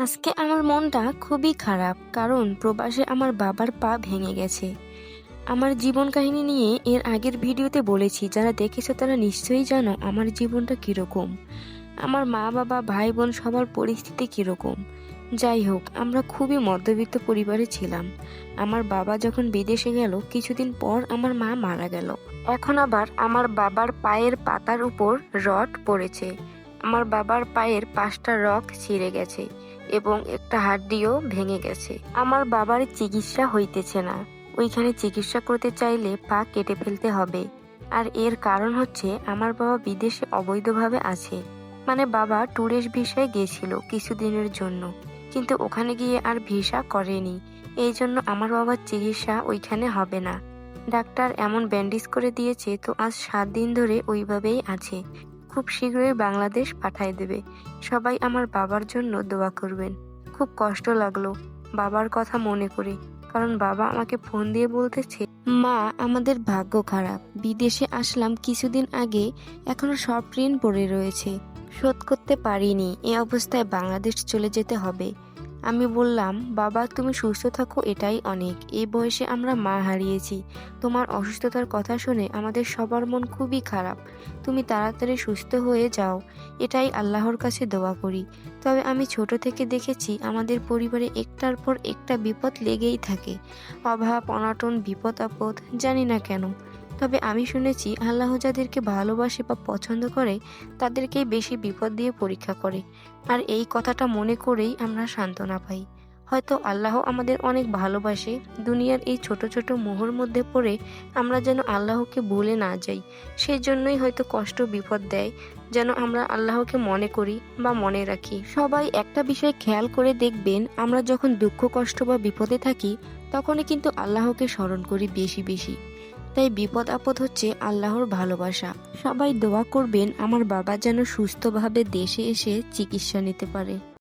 আজকে আমার মনটা খুবই খারাপ, কারণ প্রবাসে আমার বাবার পা ভেঙে গেছে। আমার জীবন কাহিনী নিয়ে এর আগের ভিডিওতে বলেছি, যারা দেখেছ তারা নিশ্চয়ই জানো আমার জীবনটা কীরকম। আমার মা, বাবা, ভাই, বোন সবার পরিস্থিতি কীরকম। যাই হোক, আমরা খুবই মধ্যবিত্ত পরিবারে ছিলাম। আমার বাবা যখন বিদেশে গেল, কিছুদিন পর আমার মা মারা গেল। এখন আবার আমার বাবার পায়ের পাতার উপর রড পড়েছে। আমার বাবার পায়ের পাঁচটা রক ছিঁড়ে গেছে। এবং একটা হাড্ডিও ভেঙে গেছে। আমার বাবার চিকিৎসা হইতেছে না। ওইখানে চিকিৎসা করতে চাইলে পা কেটে ফেলতে হবে। আর এর কারণ হচ্ছে আমার বাবা বিদেশে অবৈধভাবে আছে। মানে বাবা ট্যুরিস্ট ভিসায় গিয়েছিল কিছুদিনের জন্য। কিন্তু ওখানে গিয়ে আর ভিসা করেনি। এই জন্য আমার বাবার চিকিৎসা ওইখানে হবে না। ডাক্তার এমন ব্যান্ডেজ করে দিয়েছে তো আজ সাত দিন ধরে ওইভাবেই আছে। খুব শীঘ্রই বাংলাদেশ পাঠায় দেবে। সবাই আমার বাবার জন্য দোয়া করবেন। খুব কষ্ট লাগল বাবার কথা মনে করে, কারণ বাবা আমাকে ফোন দিয়ে বলতেছে, মা, আমাদের ভাগ্য খারাপ। বিদেশে আসলাম কিছুদিন আগে, এখনও সব ঋণ পড়ে রয়েছে। শোধ করতে পারিনি। এ অবস্থায় বাংলাদেশ চলে যেতে হবে। আমি বললাম, বাবা, তুমি সুস্থ থাকো, এটাই অনেক। এই বয়সে আমরা মা হারিয়েছি। তোমার অসুস্থতার কথা শুনে আমাদের সবার মন খুবই খারাপ। তুমি তাড়াতাড়ি সুস্থ হয়ে যাও। এটাই আল্লাহর কাছে দোয়া করি। তবে আমি ছোট থেকে দেখেছি, আমাদের পরিবারে একটার পর একটা বিপদ লেগেই থাকে। অভাব, অনাটন বিপদ আপদ জানি না কেন। তবে আমি শুনেছি আল্লাহ যাদেরকে ভালোবাসে বা পছন্দ করে, তাদেরকেই বেশি বিপদ দিয়ে পরীক্ষা করে। আর এই কথাটা মনে করেই আমরা সান্ত্বনা পাই। হয়তো আল্লাহ আমাদের অনেক ভালোবাসে, দুনিয়ার এই ছোট ছোট মোহর মধ্যে পড়ে আমরা যেন আল্লাহকে ভুলে না যাই। সেই জন্যই হয়তো কষ্ট বিপদ দেয়, যেন আমরা আল্লাহকে মনে করি বা মনে রাখি। সবাই একটা বিষয় খেয়াল করে দেখবেন, আমরা যখন দুঃখ, কষ্ট বা বিপদে থাকি, তখনই কিন্তু আল্লাহকে স্মরণ করি বেশি বেশি। তাই বিপদ আপদ হচ্ছে আল্লাহর ভালোবাসা। সবাই দোয়া করবেন, আমার বাবা যেন সুস্থভাবে দেশে এসে চিকিৎসা নিতে পারে।